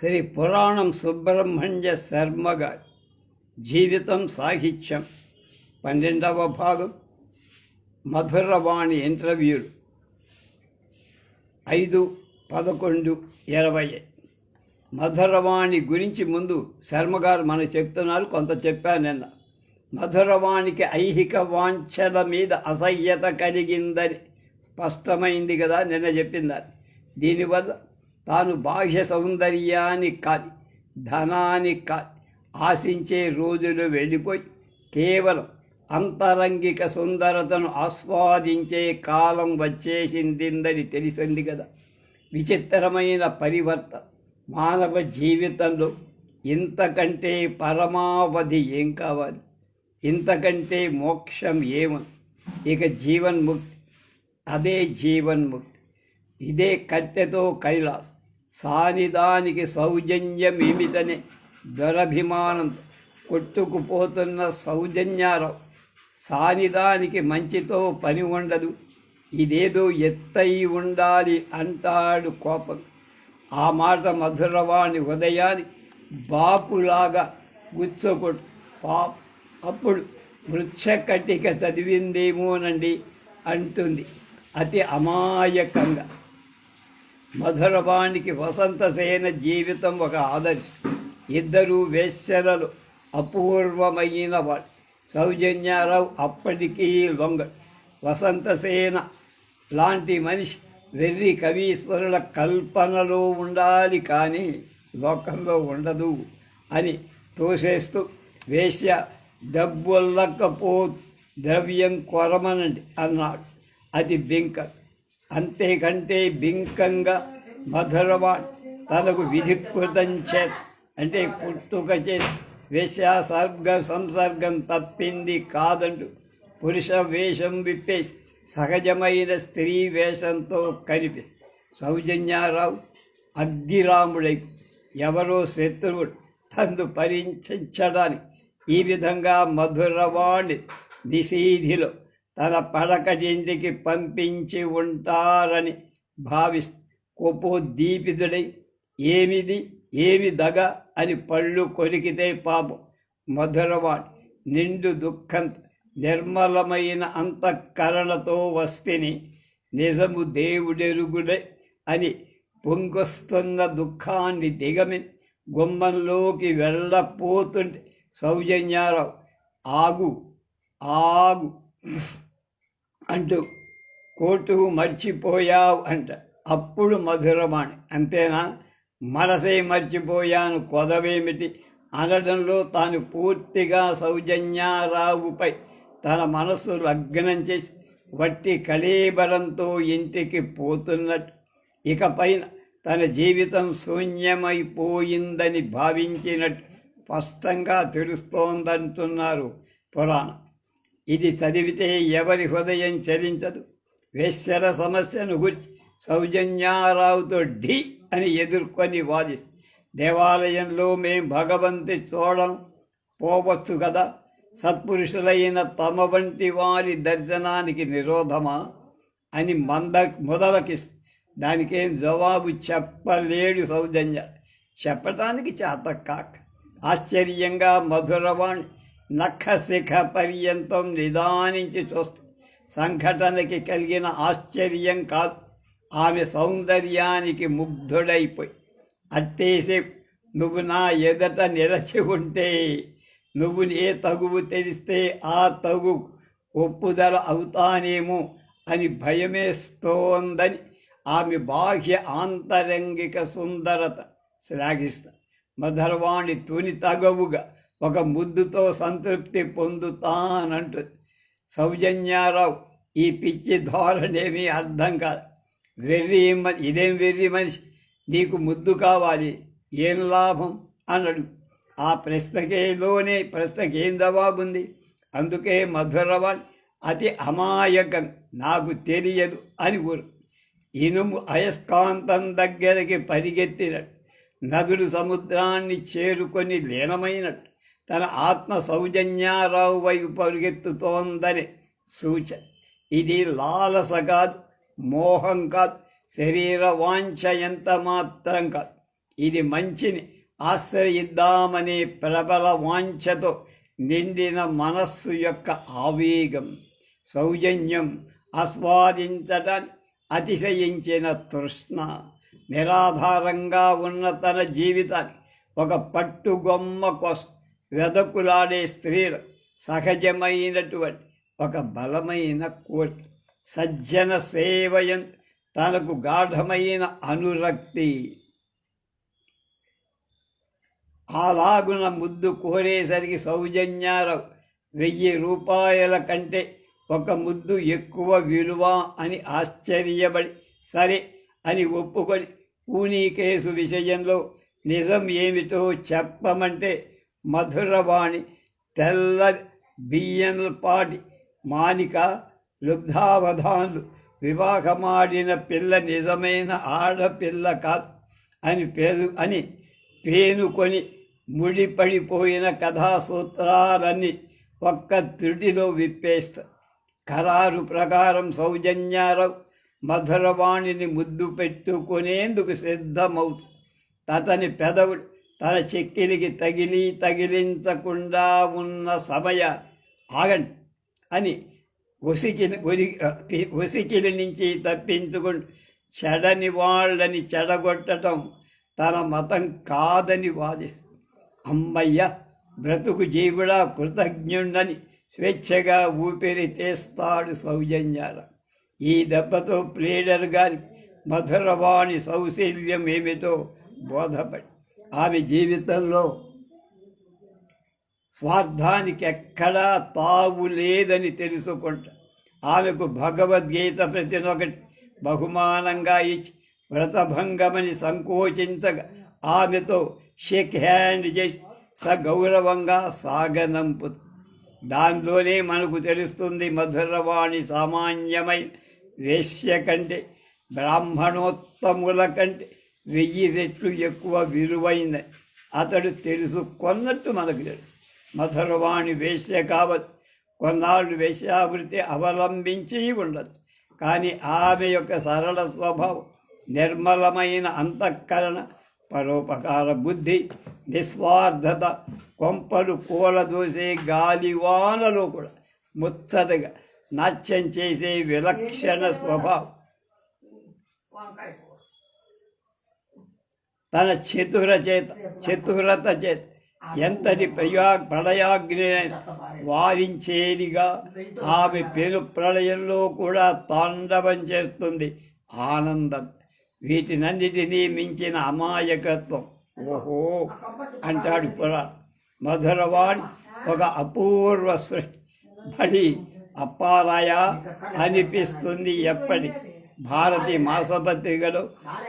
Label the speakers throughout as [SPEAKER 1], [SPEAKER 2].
[SPEAKER 1] శ్రీ పురాణం సుబ్రహ్మణ్య శర్మ గారి జీవితం సాహిత్యం. పన్నెండవ భాగం. మధురవాణి ఇంటర్వ్యూలు. ఐదు పదకొండు ఇరవై. మధురవాణి గురించి ముందు శర్మ గారు మనకు చెప్తున్నారు కొంత చెప్పాను నిన్న. మధురవాణికి ఐహిక వాంఛల మీద అసహ్యత కలిగిందని స్పష్టమైంది కదా నిన్న చెప్పిందని దీనివల్ల తాను బాహ్య సౌందర్యాన్ని కాని ధనాన్ని కాని ఆశించే రోజులు వెళ్ళిపోయి కేవలం అంతరంగిక సుందరతను ఆస్వాదించే కాలం వచ్చేసిందిందని తెలిసింది కదా. విచిత్రమైన పరివర్తన మానవ జీవితంలో ఇంతకంటే పరమావధి ఏం కావాలి? ఇంతకంటే మోక్షం ఏమో ఇక జీవన్ముక్తి అదే జీవన్ముక్తి. ఇదే కట్టెతో కైలాసం. సానిదానికి సౌజన్యమేమిటనే దురభిమానం కొట్టుకుపోతున్న సౌజన్యారావు సానిదానికి మంచితో పని ఉండదు. ఇదేదో ఎత్తై ఉండాలి అంటాడు కోపం. ఆ మాట మధురవాణి ఉదయాన్ని బాపులాగా గుచ్చకొట్టు పాప అప్పుడు వృక్షకటిక చదివిందేమోనండి అంటుంది అతి అమాయకంగా. మధురవాణికి వసంతసేన జీవితం ఒక ఆదర్శం. ఇద్దరు వేశ్యలలో అపూర్వమైన వాడు సౌజన్యారావు అప్పటికీ లొంగ. వసంతసేన లాంటి మనిషి వెర్రి కవీశ్వరుల కల్పనలో ఉండాలి కానీ లోకంలో ఉండదు అని తోసేస్తూ వేశ్య డబ్బుల్లకపో ద్రవ్యం కొరమనండి అన్నాడు. అది బింకర్. అంతేకంటే బింకంగా మధురవాణ్ తనకు విధికృతం చేత. అంటే పుట్టుక చేసి వేశ్యాసర్గ సంసర్గం తప్పింది కాదంటూ పురుష వేషం విప్పేసి సహజమైన స్త్రీ వేషంతో కలిపి సౌజన్యారావు అగ్గిరాముడై ఎవరో శత్రువుడు తందు పరించడానికి ఈ విధంగా మధురవాణి నిషీధిలో తన పడకటింటికి పంపించి ఉంటారని భావిస్తూ కోపోద్దీపితుడై ఏమిది? ఏమి దగ? అని పళ్ళు కొరికితే పాపం. మధురవాడు నిండు దుఃఖం నిర్మలమైన అంతఃకరణతో వస్తిని నిజము దేవుడెరుగుడే అని పొంగొస్తున్న దుఃఖాన్ని దిగమి గుమ్మంలోకి వెళ్ళపోతుంటే సౌజన్యారావు ఆగు ఆగు అంటూ కోటు మర్చిపోయావు అంట. అప్పుడు మధురవాణి అంతేనా? మనసే మర్చిపోయాను కొదవేమిటి? అనడంలో తాను పూర్తిగా సౌజన్యారావుపై. తన మనస్సు లగ్నం చేసి వట్టి కళీబలంతో ఇంటికి పోతున్నట్టు. ఇకపైన తన జీవితం శూన్యమైపోయిందని భావించినట్టు స్పష్టంగా తెలుస్తోందంటున్నారు పురాణం. ఇది చదివితే ఎవరి హృదయం చలించదు. వేశ్వర సమస్యను గురించి సౌజన్యారావుతో ఢీ అని ఎదుర్కొని వాదిస్తుంది దేవాలయంలో మేం భగవంతి చూడడం పోవచ్చు కదా సత్పురుషులైన తమ వంటి వారి దర్శనానికి నిరోధమా? అని మంద మొదలకిస్తుంది దానికేం జవాబు చెప్పలేడు సౌజన్య. చెప్పటానికి చేత కాక. ఆశ్చర్యంగా మధురవాణి నఖశిఖ పర్యంతం నిదానించి చూస్తే సంఘటనకి కలిగిన ఆశ్చర్యం కాదు. ఆమె సౌందర్యానికి ముగ్ధుడైపోయి అట్టేసే నువ్వు నా ఎదట నిలచి ఉంటే నువ్వు ఏ తగువు తెలిస్తే ఆ తగు ఒప్పుదల అవుతానేమో అని భయమేస్తోందని ఆమె బాహ్య ఆంతరంగిక సుందరత శ్లాఘిస్తా మధర్వాణి తుని తగవుగా ఒక ముద్దుతో సంతృప్తి పొందుతానంటు. సౌజన్యారావు ఈ పిచ్చి ధోరణేమీ అర్థం కాదు. వెర్రి ఇదేం వెర్రి మనిషి? నీకు ముద్దు కావాలి. ఏం లాభం? అన్నాడు ఆ ప్రశ్నకేలోనే ప్రశ్నకేం జవాబుంది? అందుకే మధురవాణి అతి అమాయకం. నాకు తెలియదు అని ఊరు. ఇనుము అయస్కాంతం దగ్గరికి పరిగెత్తినట్టు నదులు సముద్రాన్ని చేరుకొని లీనమైనట్టు. తన ఆత్మ సౌజన్యారావు వైపు పరుగెత్తుతోందని సూచన ఇది లాలస కాదు మోహం కాదు శరీర వాంఛ ఎంత మాత్రం కాదు. ఇది మంచిని ఆశ్రయిద్దామనే ప్రబల వాంఛతో నిండిన మనస్సు యొక్క ఆవేగం సౌజన్యం ఆస్వాదించటాన్ని అతిశయించిన తృష్ణ. నిరాధారంగా ఉన్న తన జీవితాన్ని ఒక పట్టుగొమ్మ కోసం వెదకులాడే స్త్రీలు సహజమైనటువంటి ఒక బలమైన కోరిక సజ్జన సేవయం తనకు గాఢమైన అనురక్తి. అలాగున ముద్దు కోరేసరికి సౌజన్యారావు వెయ్యి రూపాయల కంటే ఒక ముద్దు ఎక్కువ విలువ అని ఆశ్చర్యపడి సరే అని ఒప్పుకొని పూనీ కేసు విషయంలో నిజం ఏమిటో చెప్పమంటే మధురవాణి తెల్ల బియ్యంపాటి మానిక లుబ్ధావధాన్లు వివాహమాడిన పిల్ల నిజమైన ఆడపిల్ల కాదు అని పేరు అని పేనుకొని ముడిపడిపోయిన కథాసూత్రాలన్నీ ఒక్క త్రుటిలో విప్పేస్తా. ఖరారు ప్రకారం సౌజన్యారావు మధురవాణిని ముద్దు పెట్టుకునేందుకు సిద్ధమవుతూ. అతని పెదవుడు తన శక్తినికి తగిలి తగిలించకుండా ఉన్న సమయ ఆగండి అని ఉసికిలి ఒరి- ఉసికిలి నుంచి తప్పించుకుంటూ చెడని వాళ్ళని చెడగొట్టడం తన మతం కాదని వాదిస్తుంది. అమ్మయ్య బ్రతుకు జీవుడా కృతజ్ఞుండని స్వేచ్ఛగా ఊపిరి తీస్తాడు సౌజన్యాల. ఈ దెబ్బతో ప్లేడర్ గారి మధురవాణి సౌశల్యం ఏమిటో బోధపడి ఆమె జీవితంలో స్వార్థానికి ఎక్కడా తావు లేదని తెలుసుకుంట. ఆమెకు భగవద్గీత ప్రతినొకటి బహుమానంగా ఇచ్చి వ్రతభంగమని సంకోచించగా ఆమెతో షేక్ హ్యాండ్ చేసి సగౌరవంగా సాగనంపు. దానిలోనే మనకు తెలుస్తుంది మధురవాణి సామాన్యమైన వేశ్య కంటే బ్రాహ్మణోత్తముల కంటే వెయ్యి రెట్లు ఎక్కువ విలువైంది అతడు తెలుసుకొన్నట్టు మనకు తెలుసు. మధురవాణి వేశ్య కావచ్చు కొన్నాళ్ళు వేశ్యావృత్తి అవలంబించి ఉండొచ్చు. కానీ ఆమె యొక్క సరళ స్వభావం నిర్మలమైన అంతఃకరణ పరోపకార బుద్ధి నిస్వార్థత కొంపలు కూలదోసే గాలివానలో కూడా ముచ్చటగా నాట్యం చేసే విలక్షణ స్వభావం. తన చతుర చేత చతురత చేత. ఎంతటి ప్రయా ప్రళయాగ్ని వారించేదిగా ఆమె పెను ప్రళయంలో కూడా తాండవం చేస్తుంది. ఆనందం. వీటినన్నిటినీ మించిన అమాయకత్వం. ఓహో! అంటాడు పురా మధురవాణి. ఒక అపూర్వ సృష్టి. బడి అప్పారాయ అనిపిస్తుంది ఎప్పటి భారతి మాసపత్రికలో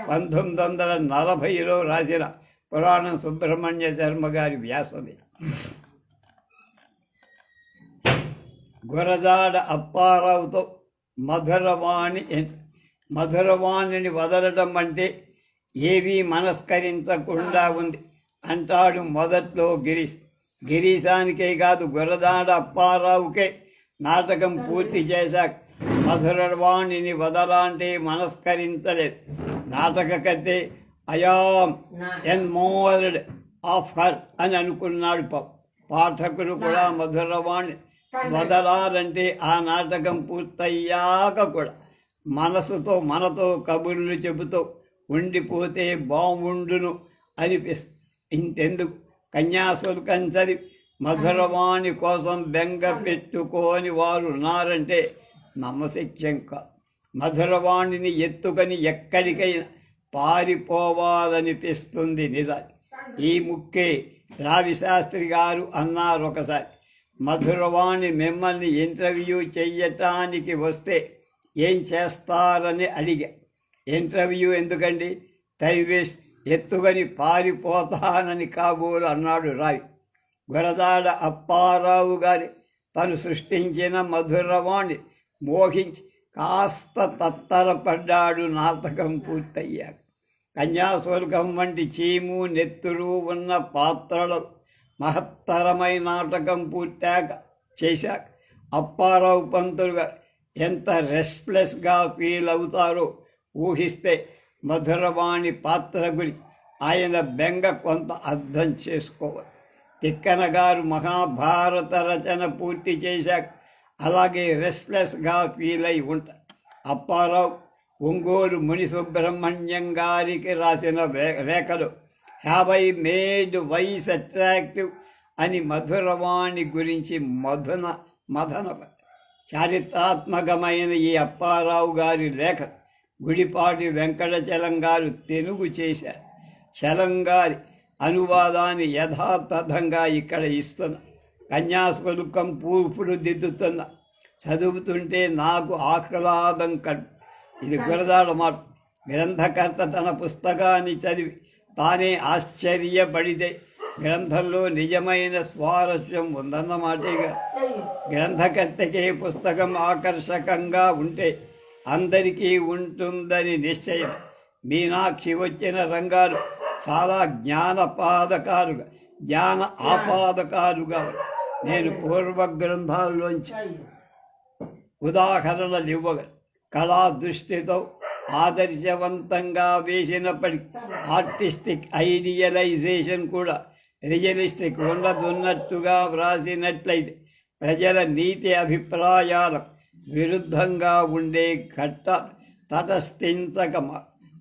[SPEAKER 1] పంతొమ్మిది వందల నలభైలో రాసిన పురాణం సుబ్రహ్మణ్య శర్మ గారి వ్యాసమే గురజాడ అప్పారావుతో మధురవాణి మధురవాణిని వదలడం అంటే ఏవీ మనస్కరించకుండా ఉంది అంటాడు మొదట్లో గిరీష్. గిరీశానికే కాదు గురజాడ అప్పారావుకే నాటకం పూర్తి చేశాక మధురవాణిని వదలాంటి మనస్కరించలేదు. నాటకకర్తే I am enamoured of her అని అనుకున్నాడు పా- పాఠకులు కూడా మధురవాణి వదలాలంటే ఆ నాటకం పూర్తయ్యాక కూడా మనసుతో మనతో కబుర్లు చెబుతూ ఉండిపోతే బాగుండును అనిపిస్తుంది ఇంతెందుకు? కన్యాశుల్కం చదివి మధురవాణి కోసం బెంగ పెట్టుకోని వారు ఉన్నారంటే నమ్మశక్యం మధురవాణిని ఎత్తుకొని ఎక్కడికైనా పారిపోవాలనిపిస్తుంది నిజాన్ని ఈ ముక్కే రావిశాస్త్రి గారు అన్నారు ఒకసారి. మధురవాణి మిమ్మల్ని ఇంటర్వ్యూ చెయ్యటానికి వస్తే ఏం చేస్తారని అడిగా. ఇంటర్వ్యూ ఎందుకండి? టైవేస్ట్ ఎత్తుగని పారిపోతానని కాబోలు అన్నాడు రావి. గురదాడ అప్పారావు గారి తను సృష్టించిన మధురవాణి మోహించి కాస్త తత్తరపడ్డాడు నాటకం పూర్తయ్యాక. కన్యాశుల్కం వంటి చీము నెత్తురు ఉన్న పాత్రలు మహత్తరమైన నాటకం పూర్తాక చేశాక అప్పారావు పంతులు గారు ఎంత రెస్ట్లెస్గా ఫీల్ అవుతారో ఊహిస్తే మధురవాణి పాత్ర గురించి ఆయన బెంగ కొంత అర్థం చేసుకోవాలి. తిక్కన గారు మహాభారత రచన పూర్తి చేశాక అలాగే రెస్ట్లెస్గా ఫీల్ అయి ఉంటారు అప్పారావు ఒంగోలు మునిసుబ్రహ్మణ్యం గారికి రాసిన రే- have I made vice attractive అని మధురవాణి గురించి మధున మధన చారిత్రాత్మకమైన ఈ అప్పారావు గారి లేఖ గుడిపాటి వెంకటచలం గారు తెలుగు చేశారు. చలం గారి అనువాదాన్ని యథాతథంగా ఇక్కడ ఇస్తున్న. కన్యాశుల్కం పూర్పులు దిద్దుతున్న చదువుతుంటే నాకు ఆహ్లాదం కట్ ఇది గురదాడ మాట గ్రంథకర్త తన పుస్తకాన్ని చదివి తానే ఆశ్చర్యపడితే గ్రంథంలో నిజమైన స్వారస్యం ఉందన్నమాటేగా గ్రంథకర్తకే పుస్తకం ఆకర్షకంగా ఉంటే అందరికీ ఉంటుందని నిశ్చయం. మీనాక్షి వచ్చిన రంగాలు చాలా జ్ఞానపాదకారుగా జ్ఞాన ఆపాదకారుగా. నేను పూర్వ గ్రంథాల్లోంచి ఉదాహరణలు ఇవ్వగలను కళా దృష్టితో ఆదర్శవంతంగా వేసినప్పటికీ ఆర్టిస్టిక్ ఐడియలైజేషన్ కూడా రియలిస్టిక్ ఉన్నదున్నట్టుగా వ్రాసినట్లయితే ప్రజల నీతి అభిప్రాయాలకు విరుద్ధంగా ఉండే ఘట్ట తటస్థించక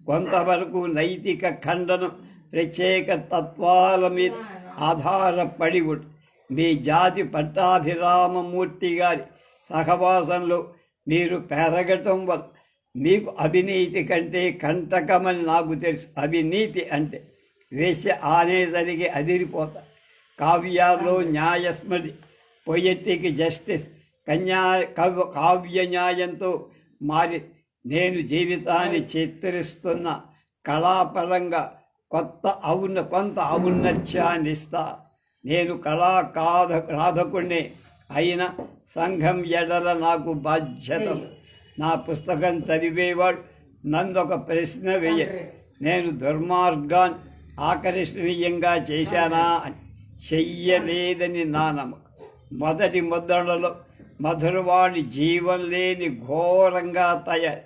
[SPEAKER 1] కొంతవరకు నైతిక ఖండనం ప్రత్యేక తత్వాల మీద ఆధారపడి ఉంటుంది మీ జాతి పట్టాభిరామమూర్తి గారి సహవాసంలో మీరు పెరగటం వల్ల మీకు అవినీతి కంటే కంటకమని నాకు తెలుసు. అవినీతి అంటే వేశ్య ఆనేసరికి అదిరిపోతా. కావ్యాల్లో న్యాయస్మృతి పొయెటిక్ జస్టిస్ కన్యా కవ్య కావ్య న్యాయంతో మారి నేను జీవితాన్ని చిత్రిస్తున్న కళాపరంగా కొత్త ఔన్న కొంత ఔన్నత్యాన్ని ఇస్తా నేను కళా కాధ రాధకుణ్ణి అయిన సంఘం ఎడల నాకు బాధ్యత. నా పుస్తకం చదివేవాడు నందొక ప్రశ్న వేయ నేను దుర్మార్గాన్ని ఆకర్షణీయంగా చేశానా? అని చెయ్యలేదని నా నమ్మకం. మొదటి ముద్రణలో మధురవాణి జీవం లేని ఘోరంగా తయారు.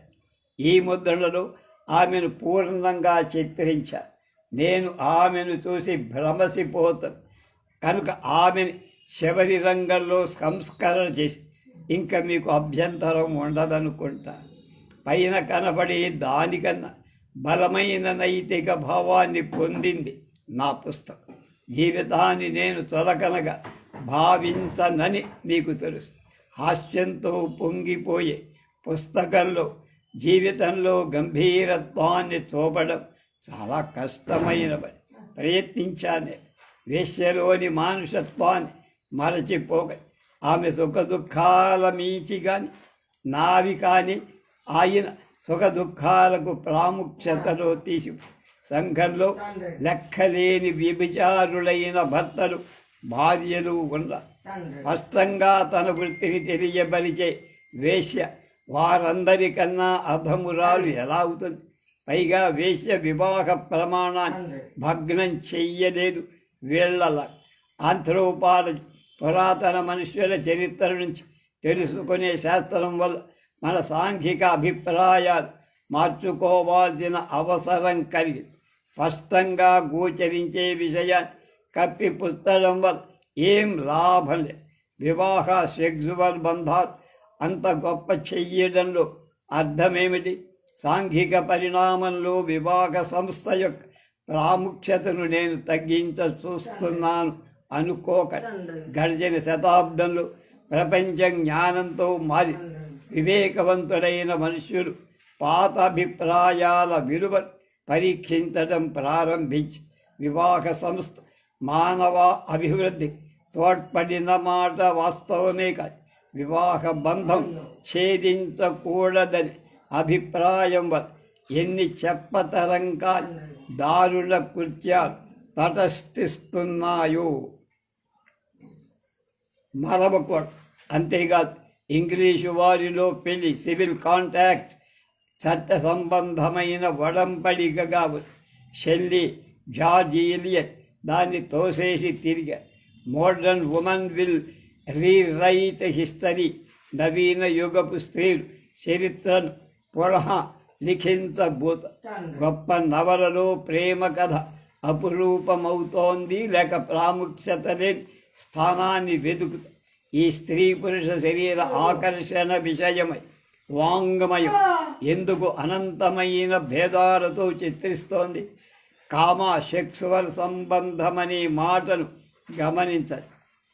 [SPEAKER 1] ఈ ముద్రణలో ఆమెను పూర్ణంగా చిత్రించారు నేను ఆమెను చూసి భ్రమసిపోతాను. కనుక ఆమెని చివరి రంగంలో సంస్కరణ చేసి ఇంకా మీకు అభ్యంతరం ఉండదనుకుంటా. పైన కనబడే దానికన్నా బలమైన నైతిక భావాన్ని పొందింది నా పుస్తకం. జీవితాన్ని నేను తొలకనగా భావించనని మీకు తెలుసు. హాస్యంతో పొంగిపోయే పుస్తకంలో జీవితంలో గంభీరత్వాన్ని చూపడం చాలా కష్టమైన పని. ప్రయత్నించాను వేశ్యలోని మానుషత్వాన్ని మరచిపోక ఆమె సుఖ దుఃఖాల మీచి కానీ నావి కానీ ఆయన సుఖ దుఃఖాలకు ప్రాముఖ్యతలో తీసి సంఘంలో లెక్కలేని వ్యభిచారులైన భర్తలు భార్యలు ఉన్న స్పష్టంగా తన వృత్తిని తెలియబరిచే వేశ్య వారందరికన్నా అధమురాలు ఎలా అవుతుంది? పైగా వేశ్య వివాహ ప్రమాణాన్ని భగ్నం చెయ్యలేదు. వీళ్ళ ఆంథ్రోపాలజీ పురాతన మనుష్యుల చరిత్ర నుంచి తెలుసుకునే శాస్త్రం వల్ల మన సాంఘిక అభిప్రాయాలు మార్చుకోవాల్సిన అవసరం కలిగి స్పష్టంగా గోచరించే విషయాన్ని కప్పి పుస్తకం వల్ల ఏం లాభం లేదు వివాహ సెక్సువల్ బంధాలు అంత గొప్ప చెయ్యడంలో అర్థమేమిటి? సాంఘిక పరిణామంలో వివాహ సంస్థ యొక్క ప్రాముఖ్యతను నేను తగ్గించ చూస్తున్నాను అనుకోక గడిచిన శతాబ్దంలో ప్రపంచ జ్ఞానంతో మారి వివేకవంతుడైన మనుష్యులు పాత అభిప్రాయాల విలువ పరీక్షించడం ప్రారంభించి వివాహ సంస్థ మానవ అభివృద్ధి తోడ్పడిన మాట వాస్తవమే కాదు. వివాహ బంధం ఛేదించకూడదని అభిప్రాయం వల్ల ఎన్ని చెప్పతరం కాని దారుల కృత్య తటస్థిస్తున్నాయో. మరవకూడదు అంతేకాదు ఇంగ్లీషు వారిలో పెళ్ళి సివిల్ కాంటాక్ట్ చట్ట సంబంధమైన వడంబడిక షెల్లి షెల్లీ దాన్ని తోసేసి తిరిగా. Modern women will rewrite history. నవీన యుగపు స్త్రీలు చరిత్రను పునః లిఖించబోత గొప్ప నవలలో ప్రేమ కథ అపురూపమవుతోంది లేక ప్రాముఖ్యత లేని స్థానాన్ని వెతుకుతా ఈ స్త్రీ పురుష శరీర ఆకర్షణ విషయమై వాంగమయం. ఎందుకు అనంతమైన భేదాలతో చిత్రిస్తోంది? కామ సెక్సువల్ సంబంధమనే మాటను గమనించాలి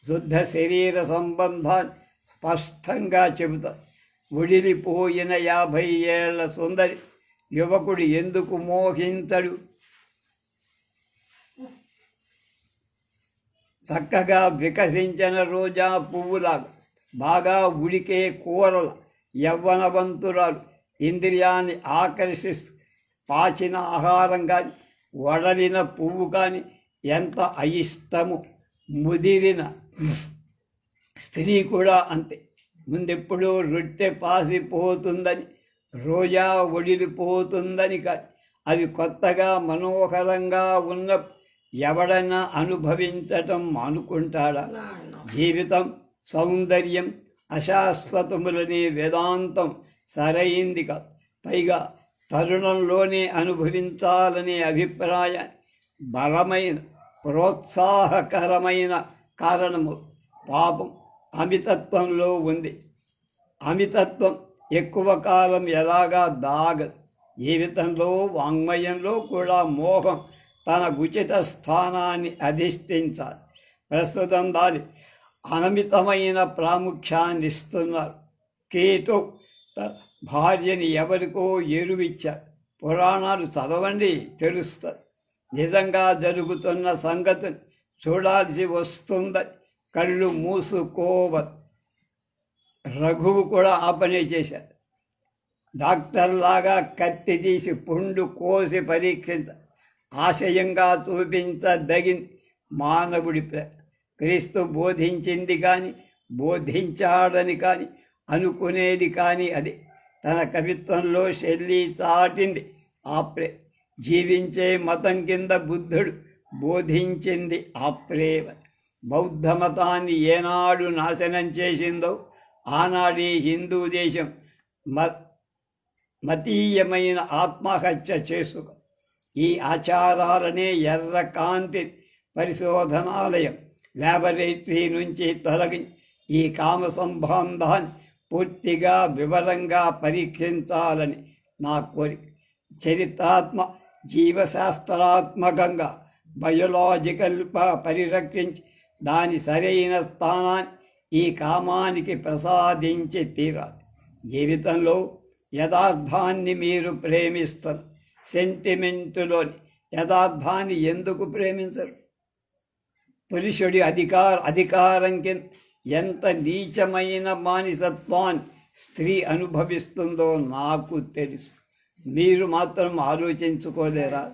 [SPEAKER 1] శుద్ధ శరీర సంబంధాన్ని స్పష్టంగా చెబుతా. ముడిలిపోయిన యాభై ఏళ్ళ సుందరి యువకుడు ఎందుకు మోహించడు? చక్కగా వికసించిన రోజా పువ్వులాగా బాగా ఉడికే కూరల యవ్వనవంతురాలు ఇంద్రియాన్ని ఆకర్షిస్తూ పాచిన ఆహారం కానీ వడలిన పువ్వు కానీ ఎంత అయిష్టము? ముదిరిన స్త్రీ కూడా అంతే. ముందెప్పుడో రొట్టె పాసిపోతుందని రోజా ఒడిలిపోతుందని అవి కొత్తగా మనోహరంగా ఉన్న ఎవడన్నా అనుభవించటం అనుకుంటాడా జీవితం సౌందర్యం అశాశ్వతములనే వేదాంతం సరైంది కాదు పైగా తరుణంలోనే అనుభవించాలనే అభిప్రాయాన్ని బలమైన ప్రోత్సాహకరమైన కారణము. పాపం అమితత్వంలో ఉంది. అమితత్వం ఎక్కువ కాలం ఎలాగా దాగదు జీవితంలో వాంగ్మయంలో కూడా మోహం తన ఉచిత స్థానాన్ని అధిష్ఠించాలి. ప్రస్తుతం దాని అనమితమైన ప్రాముఖ్యాన్ని ఇస్తున్నారు. కేతో భార్యని ఎవరికో ఎరువిచ్చారు పురాణాలు చదవండి తెలుస్తారు నిజంగా జరుగుతున్న సంగతిని చూడాల్సి వస్తుందని కళ్ళు మూసుకోవ రఘువు కూడా ఆ పనే చేశారు డాక్టర్లాగా కత్తి తీసి పుండు కోసి పరీక్షించ ఆశయంగా చూపించదగిన మానవుడి క్రీస్తు బోధించింది కానీ బోధించాడని కానీ అనుకునేది కానీ అది. తన కవిత్వంలో శల్లి చాటింది. ఆ ప్రే జీవించే మతం కింద బుద్ధుడు బోధించింది ఆ ప్రేమ. బౌద్ధ మతాన్ని ఏనాడు నాశనం చేసిందో ఆనాడే హిందూ దేశం మ మతీయమైన ఆత్మహత్య చేసుకో ఈ ఆచారాలనే ఎర్ర కాంతి పరిశోధనాలయం. ల్యాబొరేటరీ నుంచి తొలగి ఈ కామ సంబంధాన్ని పూర్తిగా వివరంగా పరీక్షించాలని నా కోరిక చరిత్రాత్మ జీవశాస్త్రాత్మకంగా బయోలాజికల్ ప- పరిరక్షించి దాని సరైన స్థానాన్ని ఈ కామానికి ప్రసాదించి తీరాలి. జీవితంలో యథార్థాన్ని మీరు ప్రేమిస్తారు. సెంటిమెంటులోని యథార్థాన్ని ఎందుకు ప్రేమించరు? పురుషుడి అధికార అధికారం కింద ఎంత నీచమైన మానిసత్వాన్ని స్త్రీ అనుభవిస్తుందో నాకు తెలుసు. మీరు మాత్రం ఆలోచించుకోలేరా?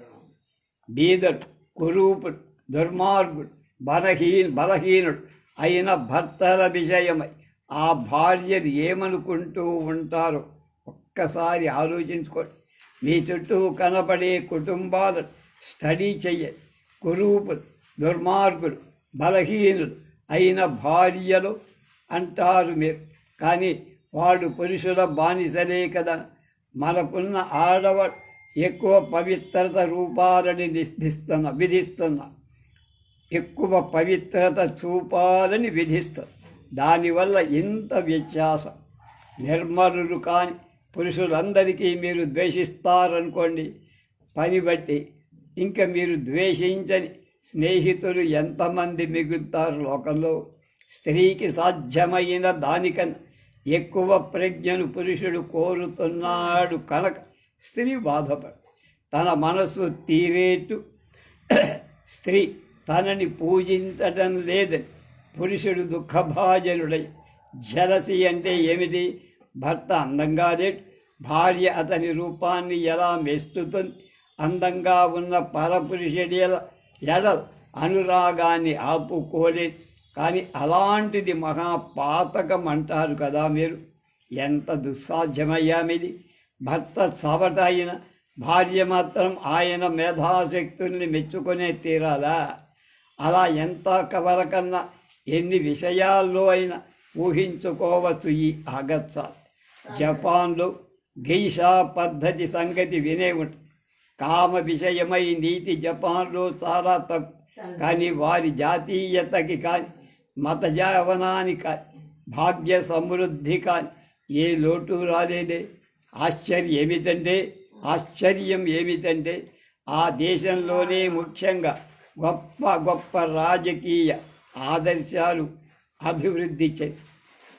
[SPEAKER 1] బీదడు కురూపుడు దుర్మార్గుడు బలహీన్ బలహీనుడు అయిన భర్తల విషయమై ఆ భార్యను ఏమనుకుంటూ ఉంటారో ఒక్కసారి ఆలోచించుకోండి. మీ చుట్టూ కనపడే కుటుంబాలను స్టడీ చెయ్యండి కురూపులు దుర్మార్గులు బలహీనులు అయిన భార్యలు అంటారు మీరు. కానీ వాడు పురుషుల బానిసలే కదా. మనకున్న ఆడవాడు ఎక్కువ పవిత్రత రూపాలని నిధిస్తున్నా విధిస్తున్నా ఎక్కువ పవిత్రత చూపాలని విధిస్తారు. దానివల్ల ఇంత వ్యత్యాసం. నిర్మలులు కాని పురుషులందరికీ మీరు ద్వేషిస్తారనుకోండి. పని బట్టి ఇంకా మీరు ద్వేషించని స్నేహితులు ఎంతమంది మిగులుతారు లోకంలో? స్త్రీకి సాధ్యమైన దానికన్నా ఎక్కువ ప్రజ్ఞను పురుషుడు కోరుతున్నాడు కనుక స్త్రీ బాధపడు. తన మనసు తీరేటు. స్త్రీ తనని పూజించటం లేదని పురుషుడు దుఃఖభాజనుడై. జలసి అంటే ఏమిటి? భర్త అందంగా లేడు. భార్య అతని రూపాన్ని ఎలా మెస్తుతుంది? అందంగా ఉన్న పరపురుషుడి ఎడల అనురాగాన్ని ఆపుకోలేదు. కానీ అలాంటిది మహాపాతకం అంటారు కదా మీరు. ఎంత దుస్సాధ్యమయ్యామిది భర్త చవట అయిన భార్య మాత్రం ఆయన మేధాశక్తుల్ని మెచ్చుకునే తీరాలా? అలా ఎంత కవరకన్నా ఎన్ని విషయాల్లో అయినా ఊహించుకోవచ్చు ఈ అగత్సాలు జపాన్లో గైషా పద్ధతి సంగతి వినే ఉంటుంది కామ విషయమై నీతి జపాన్లో చాలా తక్కువ కానీ వారి జాతీయతకి కానీ మత జావనాని కానీ భాగ్య సమృద్ధి కానీ ఏ లోటు రాలేదే. ఆశ్చర్యం ఏమిటంటే ఆశ్చర్యం ఏమిటంటే ఆ దేశంలోనే ముఖ్యంగా గొప్ప గొప్ప రాజకీయ ఆదర్శాలు అభివృద్ధి చెంది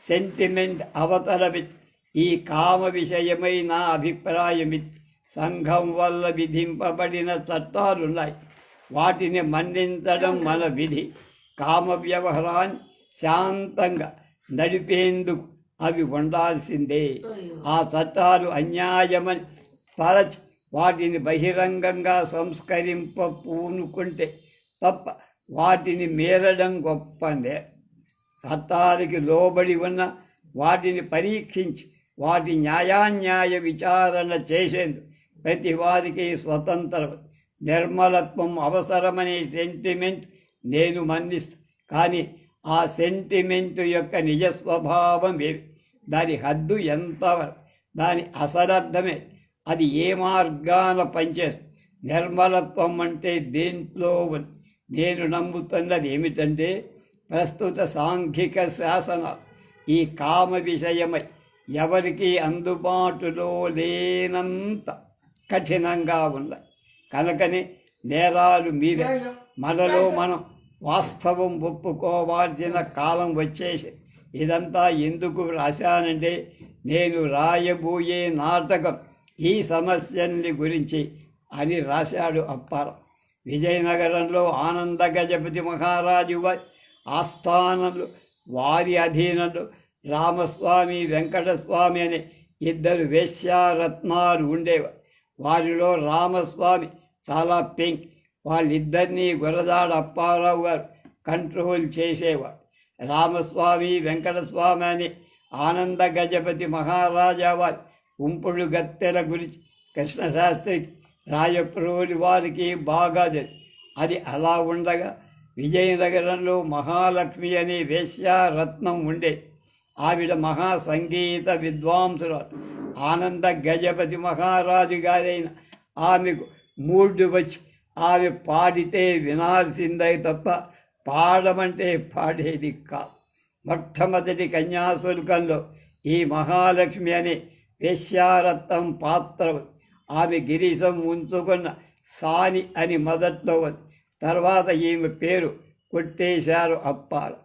[SPEAKER 1] సెంటిమెంట్ అవతలమి ఈ కామ విషయమై నా అభిప్రాయమిది సంఘం వల్ల విధింపబడిన చట్టాలున్నాయి వాటిని మన్నించడం మన విధి. కామ వ్యవహారాన్ని శాంతంగా నడిపేందుకు అవి ఉండాల్సిందే. ఆ చట్టాలు అన్యాయమని తలచి వాటిని బహిరంగంగా సంస్కరింప పూనుకుంటే తప్ప వాటిని మీరడం గొప్పదే. చట్టాలకి లోబడి ఉన్న వాటిని పరీక్షించి వాటి న్యాయాన్యాయ విచారణ చేసేందుకు ప్రతి వారికి స్వతంత్రం. నిర్మలత్వం అవసరమనే సెంటిమెంట్ నేను మన్నిస్తా. కానీ ఆ సెంటిమెంట్ యొక్క నిజ స్వభావం ఏమి దాని హద్దు ఎంతవరకు దాని అసలర్థమే. అది ఏ మార్గాన పనిచేస్తుంది? నిర్మలత్వం అంటే దేంట్లో ఉంది? నేను నమ్ముతున్నది ఏమిటంటే ప్రస్తుత సాంఘిక శాసనాలు ఈ కామ విషయమై ఎవరికి అందుబాటులో లేనంత కఠినంగా ఉన్నాయి కనుకనే నేరాలు మీరే. మనలో మనం వాస్తవం ఒప్పుకోవాల్సిన కాలం వచ్చేసి ఇదంతా ఎందుకు రాశానంటే నేను రాయబోయే నాటకం ఈ సమస్యల్ని గురించి అని రాశాడు అప్పారం విజయనగరంలో ఆనంద గజపతి మహారాజు వారి ఆస్థానంలో వారి అధీనంలో రామస్వామి వెంకటస్వామి అనే ఇద్దరు వేశ్యారత్నాలు ఉండేవారు వారిలో రామస్వామి చాలా పెంక్. వాళ్ళిద్దరినీ గురదాడ అప్పారావు గారు కంట్రోల్ చేసేవాడు. రామస్వామి వెంకటస్వామి అని ఆనంద గజపతి మహారాజా వారి ఉంపుడు గత్తెల గురించి కృష్ణశాస్త్రికి రాయప్రోలి వారికి బాగా తెలుసు అది అలా ఉండగా విజయనగరంలో మహాలక్ష్మి అనే వేశ్యారత్నం ఉండే ఆవిడ మహా సంగీత విద్వాంసురాలు ఆనంద గజపతి మహారాజు గారైన ఆమెకు మూడు వచ్చి ఆమె పాడితే వినాల్సిందే తప్ప పాడమంటే పాడేది కాదు మొట్టమొదటి కన్యాశుల్కంలో ఈ మహాలక్ష్మి అనే వేశ్యారత్నం పాత్ర ఉంది. ఆమె గిరీశం ఉంచుకున్న సాని అని మొదట్లో ఉంది తర్వాత ఈమె పేరు కొట్టేశారు అప్పారు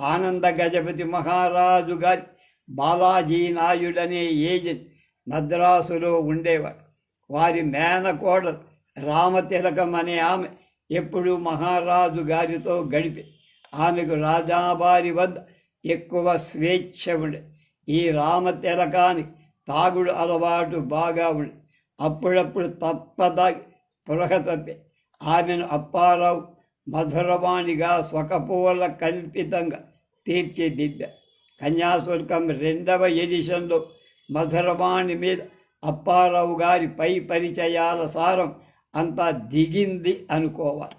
[SPEAKER 1] ఆనంద గజపతి మహారాజు గారి బాలాజీ నాయుడనే ఏజెంట్ మద్రాసులో ఉండేవాడు. వారి మేనకోడలు రామతిలకం అనే ఆమె ఎప్పుడూ మహారాజు గారితో గడిపే ఆమెకు రాజాబారి వద్ద ఎక్కువ స్వేచ్ఛ ఉండే. ఈ రామతిలకానికి తాగుడు అలవాటు బాగా ఉండే. అప్పుడప్పుడు తప్పద పురహ తప్పి ఆమెను అప్పారావు మధురవాణిగా స్వకపోల కల్పితంగా తీర్చిదిద్ద. కన్యాశుల్కం రెండవ ఎడిషన్లో మధురవాణి మీద అప్పారావు గారి పై పరిచయాల సారం అంతా దిగింది అనుకోవాలి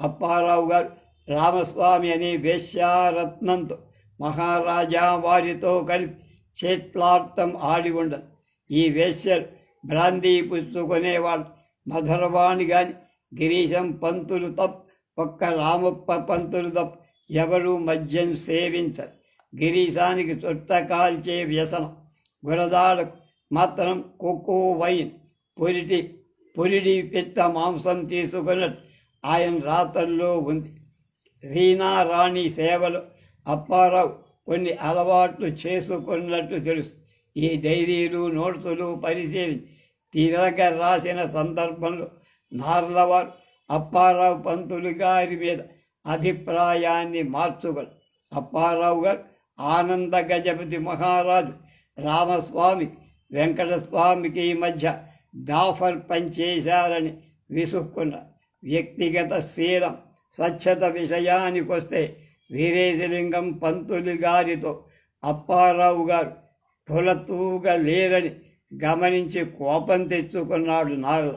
[SPEAKER 1] అప్పారావు గారు రామస్వామి అనే వేశ్యారత్నంతో మహారాజా వారితో కలిపి చేట్లార్థం ఆడి ఉండదు. ఈ వేశ్యలు బ్రాందీ పుచ్చుకునేవాళ్ళు మధురవాణి గాని గిరీశం పంతులు తప్ ఒక్క రామప్ప పంతులు తప్ప ఎవరు మద్యం సేవించరు. గిరీశానికి చుట్ట కాల్చే వ్యసనం గురదాడకు మాత్రం కోకో వైన్ పొరిటి పొరిడి పిత్త మాంసం తీసుకున్నట్టు ఆయన రాతల్లో ఉంది. రీనా రాణి సేవలు అప్పారావు కొన్ని అలవాట్లు చేసుకున్నట్టు తెలుసు. ఈ డైరీలు నోట్సులు పరిశీలించి తిరగ రాసిన సందర్భంలో నార్లవారు అప్పారావు పంతులు గారి మీద అభిప్రాయాన్ని మార్చుగలరు. అప్పారావు గారు ఆనంద గజపతి మహారాజు రామస్వామి వెంకటస్వామికి మధ్య దాఫర్ పనిచేశారని విసుక్కున్నారు. వ్యక్తిగత శీలం స్వచ్ఛత విషయానికొస్తే వీరేశలింగం పంతులు గారితో అప్పారావు గారు తులతూగా లేరని గమనించి కోపం తెచ్చుకున్నాడు నారద.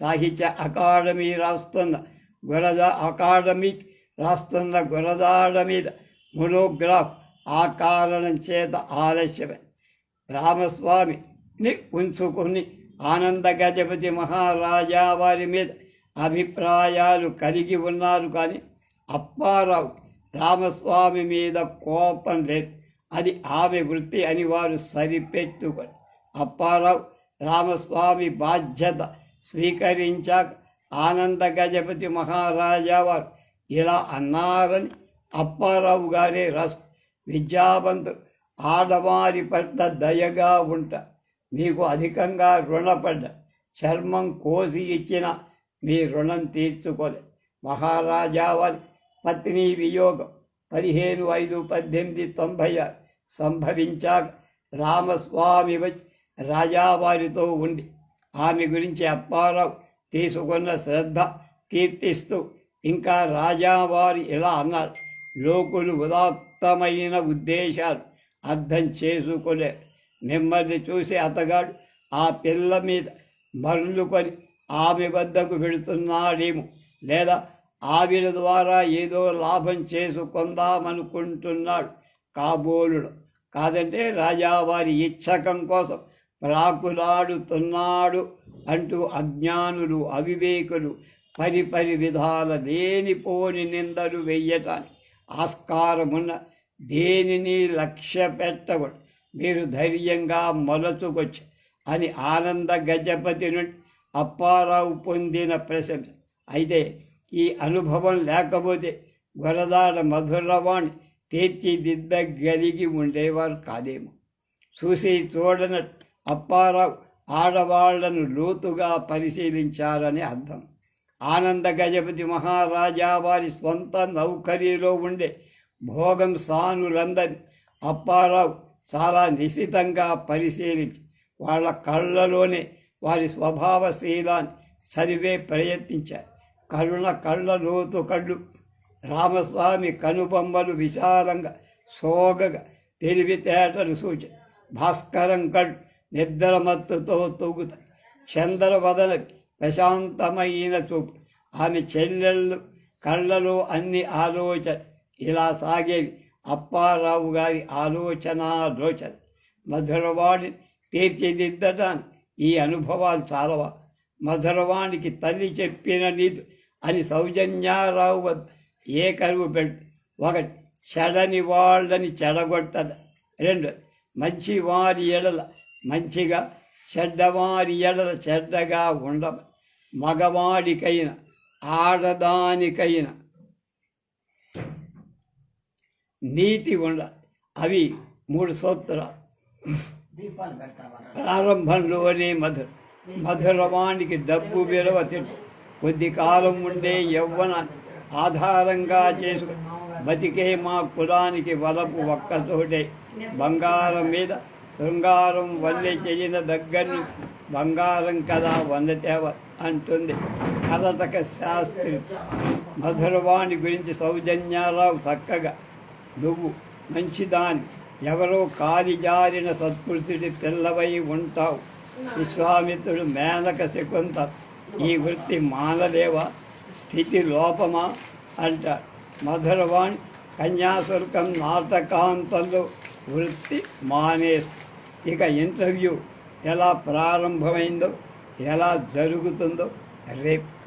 [SPEAKER 1] సాహిత్య అకాడమీ రాస్తున్న గురద అకాడమీ రాస్తున్న గురదాడ మీద మొనోగ్రాఫ్ ఆ కారణం చేత ఆలస్యమే. రామస్వామిని ఉంచుకుని ఆనంద గజపతి మహారాజా వారి మీద అభిప్రాయాలు కలిగి ఉన్నారు కానీ అప్పారావు రామస్వామి మీద కోపం లేదు. అది ఆమె వృత్తి అని వారు సరిపెట్టుకొని అప్పారావు రామస్వామి బాధ్యత స్వీకరించాక ఆనంద గజపతి మహారాజా వారు ఇలా అన్నారని అప్పారావు గారే రస్ విద్యావంతుడు. ఆడవారి పట్ల దయగా ఉంట మీకు అధికంగా రుణపడ్డ చర్మం కోసి ఇచ్చిన మీ రుణం తీర్చుకోలే మహారాజా వారి పత్ని వియోగం పదిహేను ఐదు పద్దెనిమిది తొంభై ఆరు. సంభవించాక రామస్వామి వచ్చి రాజావారితో ఉండి. ఆమె గురించి అప్పారావు తీసుకున్న శ్రద్ధ కీర్తిస్తూ ఇంకా రాజావారి ఇలా అన్నారు. లోకులు ఉదాత్తమైన ఉద్దేశాలు అర్థం చేసుకునే మిమ్మల్ని చూసి అతగాడు ఆ పిల్ల మీద మరలుకొని ఆమె వద్దకు వెళుతున్నాడేమో. లేదా ఆవిడ ద్వారా ఏదో లాభం చేసుకుందామనుకుంటున్నాడు. కాబోలుడు. కాదంటే రాజావారి ఇచ్చకం కోసం ప్రాకులాడుతున్నాడు అంటూ అజ్ఞానులు అవివేకులు పరిపరి విధాల లేనిపోని నిందలు వెయ్యటానికి ఆస్కారమున్న దేనిని లక్ష్య పెట్టకూడదు మీరు ధైర్యంగా మొలచుకొచ్చు అని ఆనంద గజపతి నుండి అప్పారావు పొందిన ప్రశంస. అయితే ఈ అనుభవం లేకపోతే గొరదాడ మధురవాణి తీర్చిదిద్దగలిగి ఉండేవారు కాదేమో. చూసి చూడన అప్పారావు ఆడవాళ్ళను లోతుగా పరిశీలించారని అర్థం. ఆనంద గజపతి మహారాజా వారి స్వంత నౌకరీలో ఉండే భోగం సానులందరి అప్పారావు చాలా నిశితంగా పరిశీలించి వాళ్ళ కళ్ళలోనే వారి స్వభావశీలాన్ని చదివే ప్రయత్నించారు. కరుణ కళ్ళ లోతు కళ్ళు రామస్వామి కనుబొమ్మలు విశాలంగా సోగగా తెలివితేటలు సూచి భాస్కరం కళ్ళు నిద్రమత్తుతో తూగుతాయి చంద్రవదన ప్రశాంతమైన చూపు. ఆమె చెల్లెళ్ళు కళ్ళలో అన్ని ఆలోచన ఇలా సాగేవి అప్పారావు గారి ఆలోచనాలోచన. మధురవాణి తీర్చిదిద్దటానికి ఈ అనుభవాలు చాలవా? మధురవాణికి తల్లి చెప్పిన నీతు అని సౌజన్యారావు వద్ద ఏ కరువు పెట్టు ఒకటి చెడని వాళ్ళని చెడగొట్టద. రెండు మంచి వారి ఎడల మంచిగా చెడ్డవారి ఎడల చెడ్డగా ఉండ మగవాడికైన ఆడదానికైన నీతి ఉండ అవి మూడు సూత్రాలు. ప్రారంభంలోనే మధుర మధురవానికి డబ్బు విలువ తెలుసు. కొద్ది కాలం ఉండే యవ్వనాన్ని ఆధారంగా చేసుకు బతికే మా కులానికి వలపు ఒక్కచోటే. బంగారం మీద శృంగారం వల్లే చెయ్యిన దగ్గరని బంగారం కదా వందతేవ అంటుంది. కరటక శాస్త్రి మధురవాణి గురించి సౌజన్యారావు చక్కగా నువ్వు మంచిదాని. ఎవరో కాలి జారిన సత్పురుషుడి పిల్లవై ఉంటావు. విశ్వామిత్రుడు మేనక శకుంత. ఈ వృత్తి మానలేవా? స్థితి లోపమా అంటాడు. మధురవాణి కన్యాశుల్కం నాటకాంతంలో వృత్తి మానేస్తు. ఇక ఇంటర్వ్యూ ఎలా ప్రారంభమైందో ఎలా జరుగుతుందో రేపు